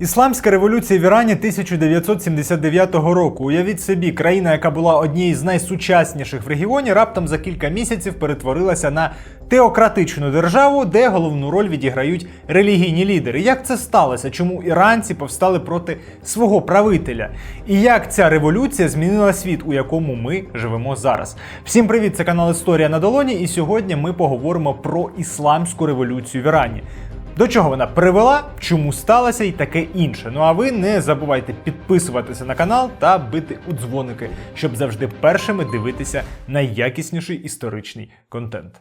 Ісламська революція в Ірані 1979 року. Уявіть собі, країна, яка була однією з найсучасніших в регіоні, раптом за кілька місяців перетворилася на теократичну державу, де головну роль відіграють релігійні лідери. Як це сталося? Чому іранці повстали проти свого правителя? І як ця революція змінила світ, у якому ми живемо зараз? Всім привіт! Це канал Історія на долоні, і сьогодні ми поговоримо про ісламську революцію в Ірані. До чого вона привела, чому сталося і таке інше. Ну а ви не забувайте підписуватися на канал та бити у дзвоники, щоб завжди першими дивитися найякісніший історичний контент.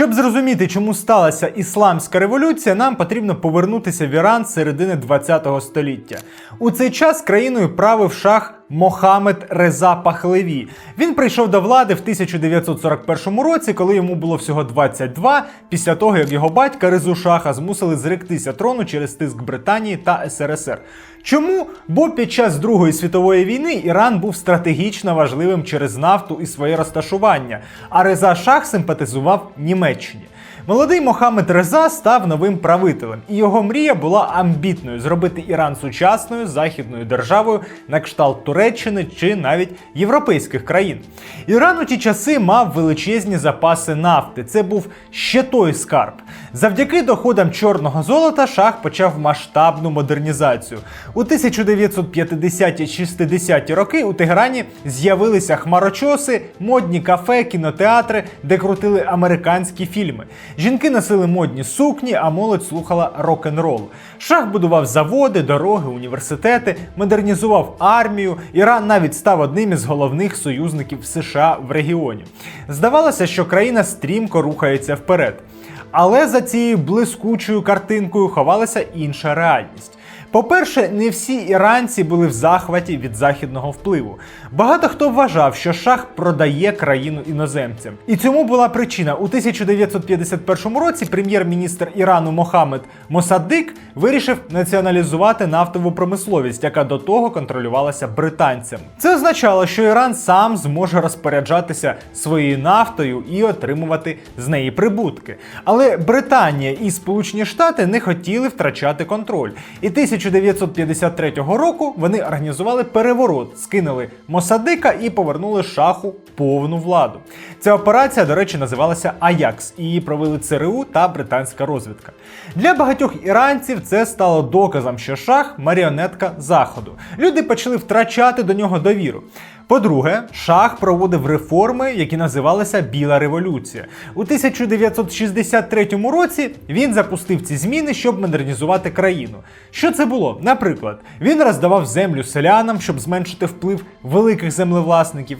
Щоб зрозуміти, чому сталася ісламська революція, нам потрібно повернутися в Іран середини 20 століття. У цей час країною правив шах Мохамед Реза Пахлеві. Він прийшов до влади в 1941 році, коли йому було всього 22, після того як його батька Резу Шаха змусили зректися трону через тиск Британії та СРСР. Чому? Бо під час Другої світової війни Іран був стратегічно важливим через нафту і своє розташування, а Реза Шах симпатизував Німеччині. Молодий Мохамед Реза став новим правителем, і його мрія була амбітною зробити Іран сучасною західною державою на кшталт Туреччини чи навіть європейських країн. Іран у ті часи мав величезні запаси нафти. Це був ще той скарб. Завдяки доходам чорного золота шах почав масштабну модернізацію. У 1950-60-ті роки у Тегерані з'явилися хмарочоси, модні кафе, кінотеатри, де крутили американські фільми. Жінки носили модні сукні, а молодь слухала рок-н-рол. Шах будував заводи, дороги, університети, модернізував армію. Іран навіть став одним із головних союзників США в регіоні. Здавалося, що країна стрімко рухається вперед. Але за цією блискучою картинкою ховалася інша реальність. По-перше, не всі іранці були в захваті від західного впливу. Багато хто вважав, що шах продає країну іноземцям. І цьому була причина. У 1951 році прем'єр-міністр Ірану Мохамед Мосаддик вирішив націоналізувати нафтову промисловість, яка до того контролювалася британцями. Це означало, що Іран сам зможе розпоряджатися своєю нафтою і отримувати з неї прибутки. Але Британія і Сполучені Штати не хотіли втрачати контроль. І 1953 року вони організували переворот, скинули Мосадика і повернули шаху повну владу. Ця операція, до речі, називалася Аякс, і її провели ЦРУ та британська розвідка. Для багатьох іранців це стало доказом, що шах маріонетка заходу. Люди почали втрачати до нього довіру. По-друге, шах проводив реформи, які називалися Біла революція. У 1963 році він запустив ці зміни, щоб модернізувати країну. Що це було? Наприклад, він роздавав землю селянам, щоб зменшити вплив великих землевласників.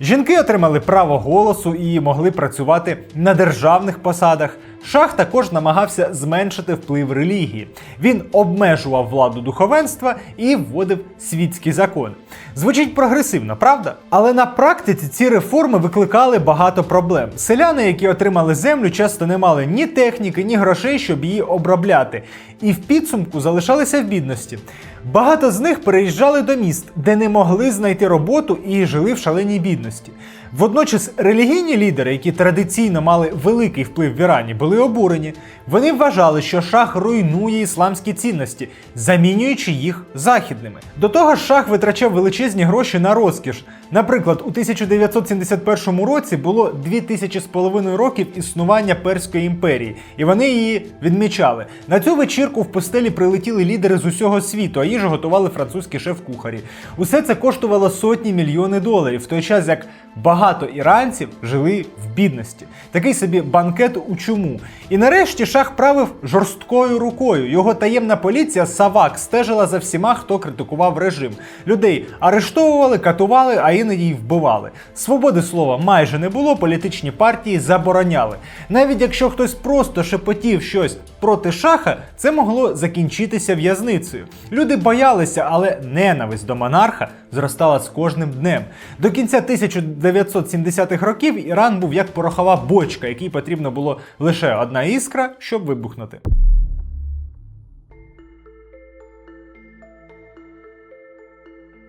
Жінки отримали право голосу і могли працювати на державних посадах. Шах також намагався зменшити вплив релігії. Він обмежував владу духовенства і вводив світські закони. Звучить прогресивно, правда? Але на практиці ці реформи викликали багато проблем. Селяни, які отримали землю, часто не мали ні техніки, ні грошей, щоб її обробляти, і в підсумку залишалися в бідності. Багато з них переїжджали до міст, де не могли знайти роботу і жили в шаленій бідності. Водночас релігійні лідери, які традиційно мали великий вплив в Ірані, були обурені. Вони вважали, що шах руйнує ісламські цінності, замінюючи їх західними. До того ж, шах витрачав величезні гроші на розкіш. Наприклад, у 1971 році було 2000 з половиною років існування Перської імперії, і вони її відмічали. На цю вечірку в постелі прилетіли лідери з усього світу, а їжу готували французькі шеф-кухарі. Усе це коштувало сотні мільйони доларів, в той час як багато іранців жили в бідності. Такий собі банкет у чуму. І нарешті шах правив жорсткою рукою. Його таємна поліція Савак стежила за всіма, хто критикував режим. Людей арештовували, катували, а іноді й вбивали. Свободи слова майже не було, політичні партії забороняли. Навіть якщо хтось просто шепотів щось проти шаха, це могло закінчитися в'язницею. Люди боялися, але ненависть до монарха зростала з кожним днем. До кінця 1970-х років Іран був як порохова бочка, якій потрібно було лише одна іскра, щоб вибухнути.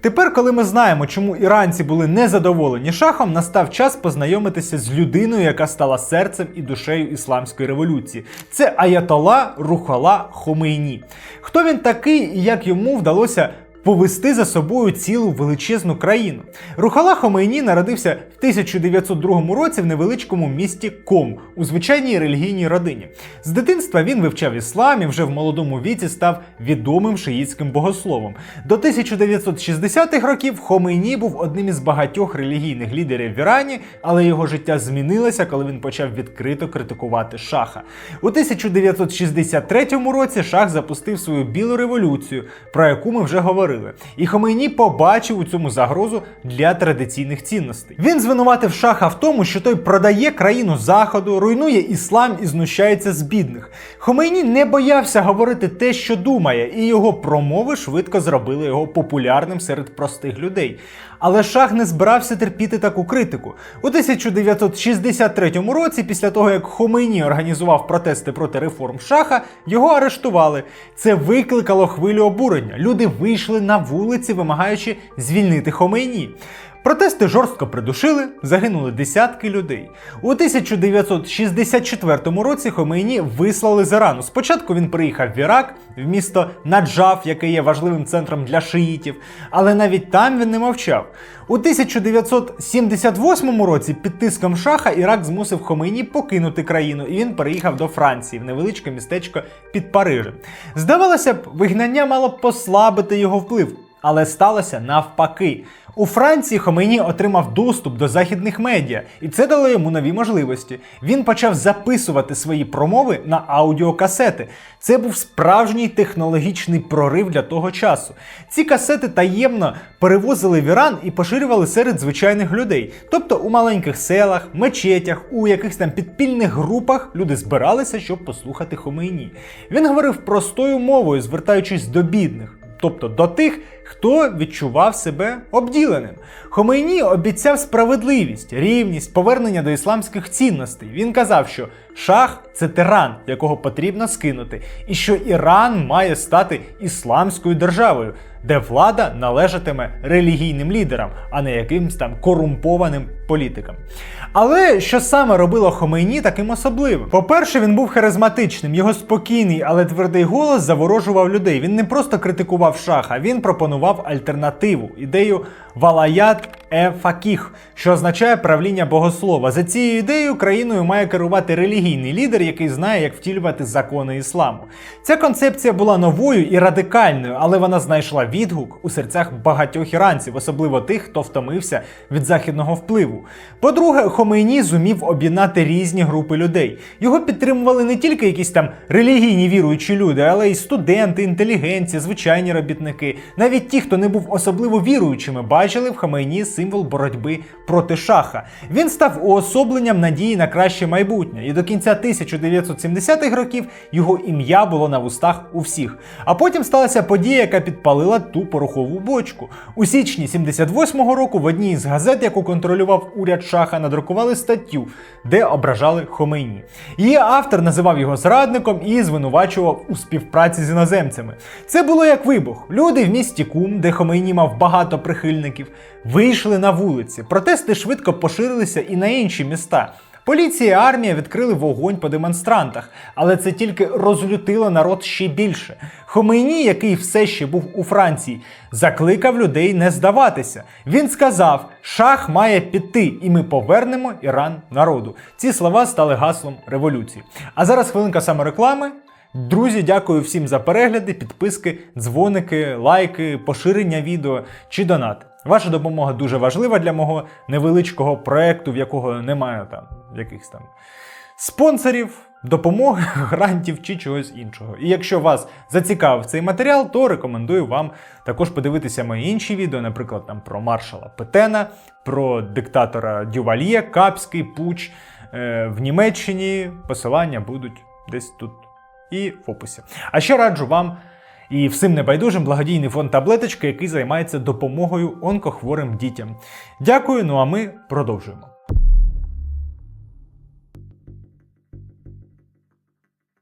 Тепер, коли ми знаємо, чому іранці були незадоволені шахом, настав час познайомитися з людиною, яка стала серцем і душею ісламської революції. Це Аятола Рухала Хомейні. Хто він такий і як йому вдалося повести за собою цілу величезну країну. Рухала Хомейні народився в 1902 році в невеличкому місті Ком у звичайній релігійній родині. З дитинства він вивчав іслам і вже в молодому віці став відомим шиїтським богословом. До 1960-х років Хомейні був одним із багатьох релігійних лідерів в Ірані, але його життя змінилося, коли він почав відкрито критикувати шаха. У 1963 році шах запустив свою білу революцію, про яку ми вже говорили. І Хомейні побачив у цьому загрозу для традиційних цінностей. Він звинуватив шаха в тому, що той продає країну заходу, руйнує іслам і знущається з бідних. Хомейні не боявся говорити те, що думає, і його промови швидко зробили його популярним серед простих людей. Але шах не збирався терпіти таку критику. У 1963 році, після того як Хомейні організував протести проти реформ шаха, його арештували. Це викликало хвилю обурення. Люди вийшли на вулиці, вимагаючи звільнити Хомейні. Протести жорстко придушили, загинули десятки людей. У 1964 році Хомейні вислали з Ірану. Спочатку він приїхав в Ірак, в місто Наджаф, яке є важливим центром для шиїтів, але навіть там він не мовчав. У 1978 році під тиском шаха Ірак змусив Хомейні покинути країну, і він переїхав до Франції в невеличке містечко під Парижем. Здавалося б, вигнання мало послабити його вплив. Але сталося навпаки. У Франції Хомейні отримав доступ до західних медіа, і це дало йому нові можливості. Він почав записувати свої промови на аудіокасети. Це був справжній технологічний прорив для того часу. Ці касети таємно перевозили в Іран і поширювали серед звичайних людей. Тобто у маленьких селах, мечетях, у якихось там підпільних групах люди збиралися, щоб послухати Хомейні. Він говорив простою мовою, звертаючись до бідних тобто до тих, хто відчував себе обділеним. Хомейні обіцяв справедливість, рівність, повернення до ісламських цінностей. Він казав, що шах це тиран, якого потрібно скинути, і що Іран має стати ісламською державою, де влада належатиме релігійним лідерам, а не якимсь там корумпованим політикам. Але що саме робило Хомейні таким особливим? По-перше, він був харизматичним, його спокійний, але твердий голос заворожував людей. Він не просто критикував шаха, він пропонував альтернативу, ідею валаят е факіх, що означає правління богослова. За цією ідеєю країною має керувати релігійний лідер, який знає, як втілювати закони ісламу. Ця концепція була новою і радикальною, але вона знайшла відгук у серцях багатьох іранців, особливо тих, хто втомився від західного впливу. По-друге, Хомейні зумів об'єднати різні групи людей. Його підтримували не тільки якісь там релігійні віруючі люди, але й студенти, інтелігенція, звичайні робітники. Навіть ті, хто не був особливо віруючими, бачили в Хомейні символ боротьби проти шаха. Він став уособленням надії на краще майбутнє, і до кінця 1970-х років його ім'я було на вустах у всіх. А потім сталася подія, яка підпалила ту порохову бочку. У січні 78-го року в одній із газет, яку контролював уряд шаха, надрукували статтю, де ображали Хомейні. Її автор називав його зрадником і звинувачував у співпраці з іноземцями. Це було як вибух. Люди в місті Кум, де Хомейні мав багато прихильників, вийшли на вулиці. Протести швидко поширилися і на інші міста. Поліція і армія відкрили вогонь по демонстрантах, але це тільки розлютило народ ще більше. Хомейні, який все ще був у Франції, закликав людей не здаватися. Він сказав: шах має піти, і ми повернемо Іран народу. Ці слова стали гаслом революції. А зараз хвилинка самореклами. Друзі, дякую всім за перегляди, підписки, дзвоники, лайки, поширення відео чи донати. Ваша допомога дуже важлива для мого невеличкого проекту, в якого немає там якихось там спонсорів, допомоги, грантів чи чогось іншого. І якщо вас зацікавив цей матеріал, то рекомендую вам також подивитися мої інші відео, наприклад, там про маршала Петена, про диктатора Дювальє, Капський, Пуч е, в Німеччині. Посилання будуть десь тут і в описі. А ще раджу вам і всім небайдужим благодійний фонд таблеточка, який займається допомогою онкохворим дітям. Дякую, ну а ми продовжуємо.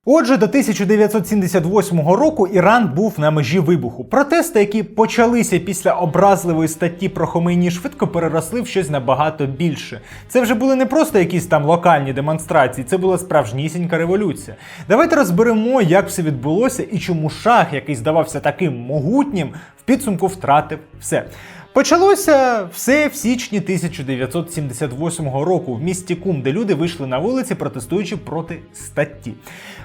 Отже, до 1978 року Іран був на межі вибуху. Протести, які почалися після образливої статті про Хомейні, швидко переросли в щось набагато більше. Це вже були не просто якісь там локальні демонстрації, це була справжнісінька революція. Давайте розберемо, як все відбулося і чому шах, який здавався таким могутнім, підсумку втратив все. Почалося все в січні 1978 року в місті Кум, де люди вийшли на вулиці, протестуючи проти статті.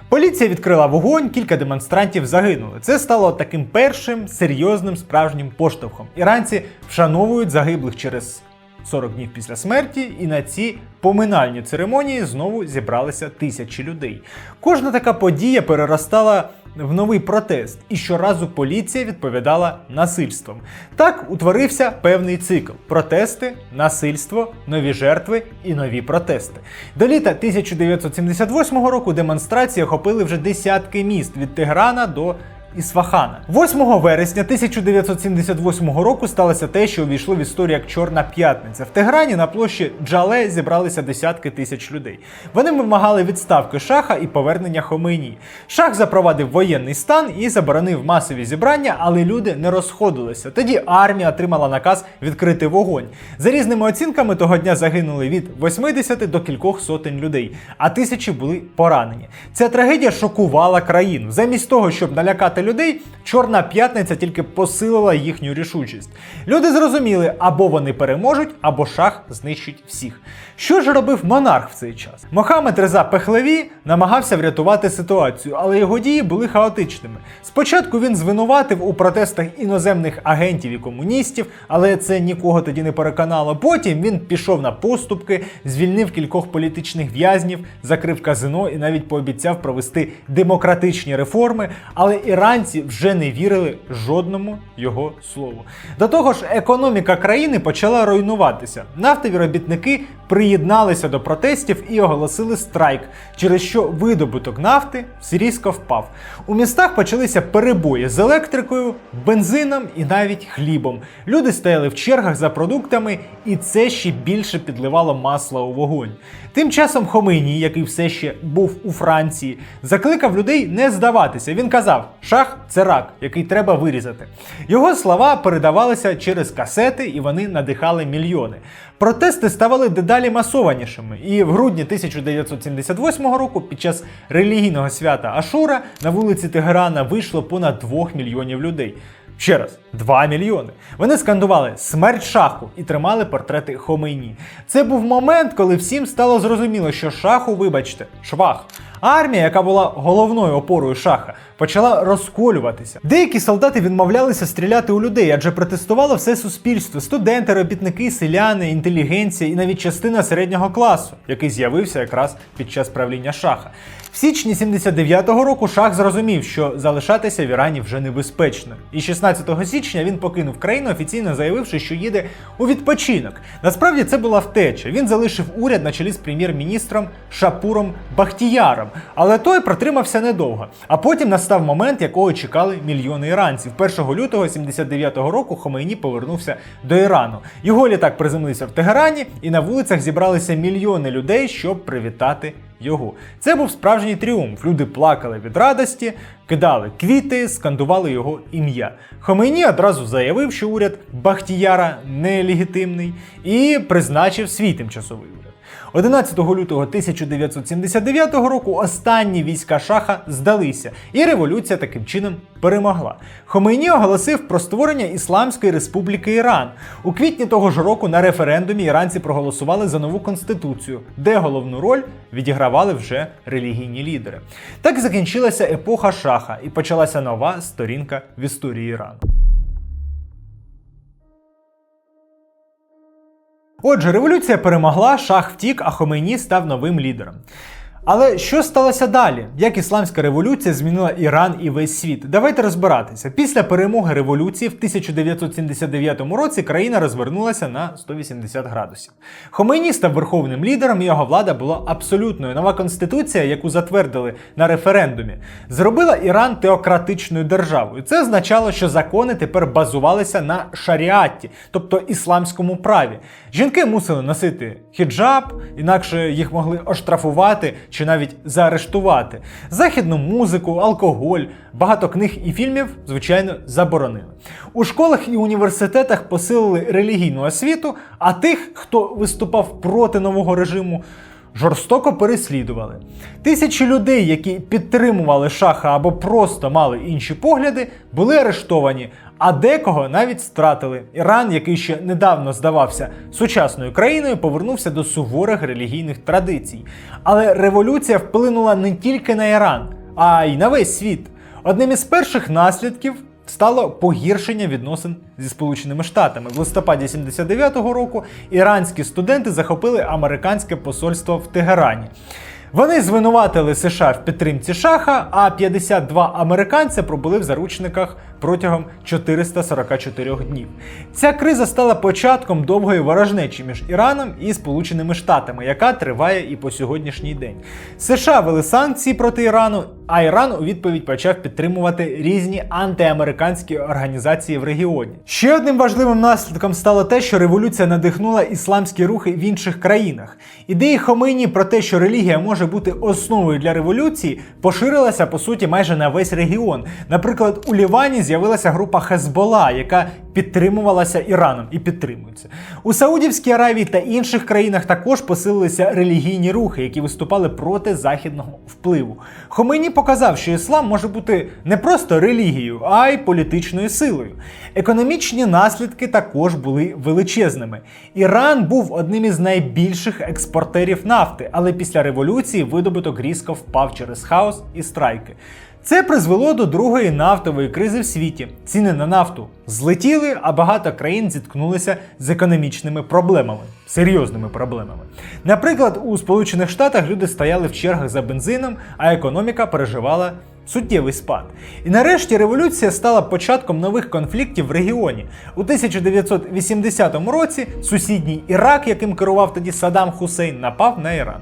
Поліція відкрила вогонь, кілька демонстрантів загинули. Це стало таким першим серйозним справжнім поштовхом. Іранці вшановують загиблих через 40 днів після смерті, і на ці поминальні церемонії знову зібралися тисячі людей. Кожна така подія переростала в новий протест, і щоразу поліція відповідала насильством. Так утворився певний цикл: протести, насильство, нові жертви і нові протести. До літа 1978 року демонстрації охопили вже десятки міст від Теграна до Ісфахана. 8 вересня 1978 року сталося те, що увійшло в історію як Чорна п'ятниця. В Теграні на площі Джале зібралися десятки тисяч людей. Вони вимагали відставки шаха і повернення Хомейні. Шах запровадив воєнний стан і заборонив масові зібрання, але люди не розходилися. Тоді армія отримала наказ відкрити вогонь. За різними оцінками того дня загинули від 80 до кількох сотень людей, а тисячі були поранені. Ця трагедія шокувала країну. Замість того, щоб налякати людей, Чорна п'ятниця тільки посилила їхню рішучість. Люди зрозуміли, або вони переможуть, або шах знищить всіх. Що ж робив монарх в цей час? Мохамед Реза Пехлеві намагався врятувати ситуацію, але його дії були хаотичними. Спочатку він звинуватив у протестах іноземних агентів і комуністів, але це нікого тоді не переконало. Потім він пішов на поступки, звільнив кількох політичних в'язнів, закрив казино і навіть пообіцяв провести демократичні реформи. Але іранці вже не вірили жодному його слову. До того ж, економіка країни почала руйнуватися. Нафтові робітники приєдналися до протестів і оголосили страйк, через що видобуток нафти різко впав. У містах почалися перебої з електрикою, бензином і навіть хлібом. Люди стояли в чергах за продуктами, і це ще більше підливало масла у вогонь. Тим часом Хомейні, який все ще був у Франції, закликав людей не здаватися. Він казав: шах це рак, який треба вирізати. Його слова передавалися через касети, і вони надихали мільйони. Протести ставали дедалі масованішими, і в грудні 1978 року, під час релігійного свята Ашура, на вулиці Тегерана вийшло понад 2 мільйонів людей. Ще раз, 2 мільйони. Вони скандували смерть шаху і тримали портрети Хомейні. Це був момент, коли всім стало зрозуміло, що шаху, вибачте, швах. Армія, яка була головною опорою шаха, почала розколюватися. Деякі солдати відмовлялися стріляти у людей, адже протестувало все суспільство: студенти, робітники, селяни, інтелігенція і навіть частина середнього класу, який з'явився якраз під час правління шаха. В січні 79-го року шах зрозумів, що залишатися в Ірані вже небезпечно. І 16 січня він покинув країну, офіційно заявивши, що їде у відпочинок. Насправді це була втеча. Він залишив уряд на чолі з прем'єр-міністром Шапуром Бахтіяром, але той протримався недовго. А потім настав момент, якого чекали мільйони іранців. 1 лютого 79-го року Хомейні повернувся до Ірану. Його літак приземлився в Тегерані, і на вулицях зібралися мільйони людей, щоб привітати його. Це був справжній тріумф. Люди плакали від радості, кидали квіти, скандували його ім'я. Хомейні одразу заявив, що уряд Бахтіяра нелегітимний, і призначив свій тимчасовий уряд. 11 лютого 1979 року останні війська шаха здалися, і революція таким чином перемогла. Хомейні оголосив про створення Ісламської Республіки Іран. У квітні того ж року на референдумі іранці проголосували за нову конституцію, де головну роль відігравали вже релігійні лідери. Так закінчилася епоха шаха і почалася нова сторінка в історії Ірану. Отже, революція перемогла, шах втік, а Хомейні став новим лідером. Але що сталося далі? Як ісламська революція змінила Іран і весь світ? Давайте розбиратися. Після перемоги революції в 1979 році країна розвернулася на 180 градусів. Хомейні став верховним лідером, його влада була абсолютною. Нова конституція, яку затвердили на референдумі, зробила Іран теократичною державою. Це означало, що закони тепер базувалися на шаріаті, тобто ісламському праві. Жінки мусили носити хіджаб, інакше їх могли оштрафувати чи навіть заарештувати. Західну музику, алкоголь, багато книг і фільмів, звичайно, заборонили. У школах і університетах посилили релігійну освіту, а тих, хто виступав проти нового режиму, жорстоко переслідували. Тисячі людей, які підтримували шаха або просто мали інші погляди, були арештовані, а декого навіть стратили. Іран, який ще недавно здавався сучасною країною, повернувся до суворих релігійних традицій. Але революція вплинула не тільки на Іран, а й на весь світ. Одним із перших наслідків стало погіршення відносин зі Сполученими Штатами. В листопаді 79-го року іранські студенти захопили американське посольство в Тегерані. Вони звинуватили США в підтримці шаха, а 52 американця пробули в заручниках протягом 444 днів. Ця криза стала початком довгої ворожнечі між Іраном і Сполученими Штатами, яка триває і по сьогоднішній день. США вели санкції проти Ірану, а Іран у відповідь почав підтримувати різні антиамериканські організації в регіоні. Ще одним важливим наслідком стало те, що революція надихнула ісламські рухи в інших країнах. Ідеї Хомейні про те, що релігія може бути основою для революції, поширилася по суті майже на весь регіон. Наприклад, у Лівані з'явилася група Хезбола, яка підтримувалася Іраном і підтримується. У Саудівській Аравії та інших країнах також посилилися релігійні рухи, які виступали проти західного впливу. Хомейні показав, що іслам може бути не просто релігією, а й політичною силою. Економічні наслідки також були величезними. Іран був одним із найбільших експортерів нафти, але після революції видобуток різко впав через хаос і страйки. Це призвело до другої нафтової кризи в світі. Ціни на нафту злетіли, а багато країн зіткнулися з економічними проблемами, серйозними проблемами. Наприклад, у Сполучених Штатах люди стояли в чергах за бензином, а економіка переживала суттєвий спад. І нарешті революція стала початком нових конфліктів в регіоні. У 1980 році сусідній Ірак, яким керував тоді Саддам Хусейн, напав на Іран.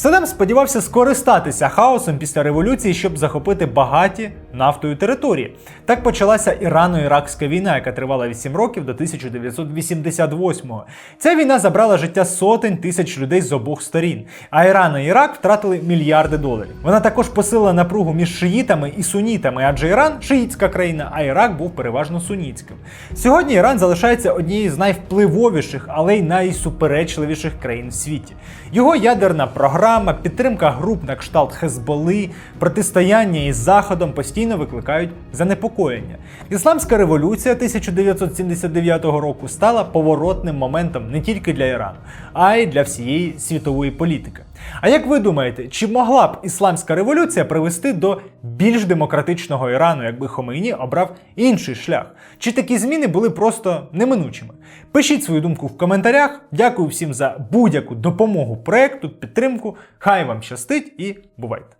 Саддам сподівався скористатися хаосом після революції, щоб захопити багаті нафтою території. Так почалася Ірано-Іракська війна, яка тривала 8 років до 1988-го. Ця війна забрала життя сотень тисяч людей з обох сторін, а Іран і Ірак втратили мільярди доларів. Вона також посилила напругу між шиїтами і сунітами, адже Іран шиїтська країна, а Ірак був переважно сунітським. Сьогодні Іран залишається однією з найвпливовіших, але й найсуперечливіших країн в світі. Його ядерна програма, підтримка груп на кшталт Хезболи, протистояння із Заходом постійно викликають занепокоєння. Ісламська революція 1979 року стала поворотним моментом не тільки для Ірану, а й для всієї світової політики. А як ви думаєте, чи могла б ісламська революція привести до більш демократичного Ірану, якби Хомейні обрав інший шлях? Чи такі зміни були просто неминучими? Пишіть свою думку в коментарях. Дякую всім за будь-яку допомогу проекту, підтримку. Хай вам щастить і бувайте!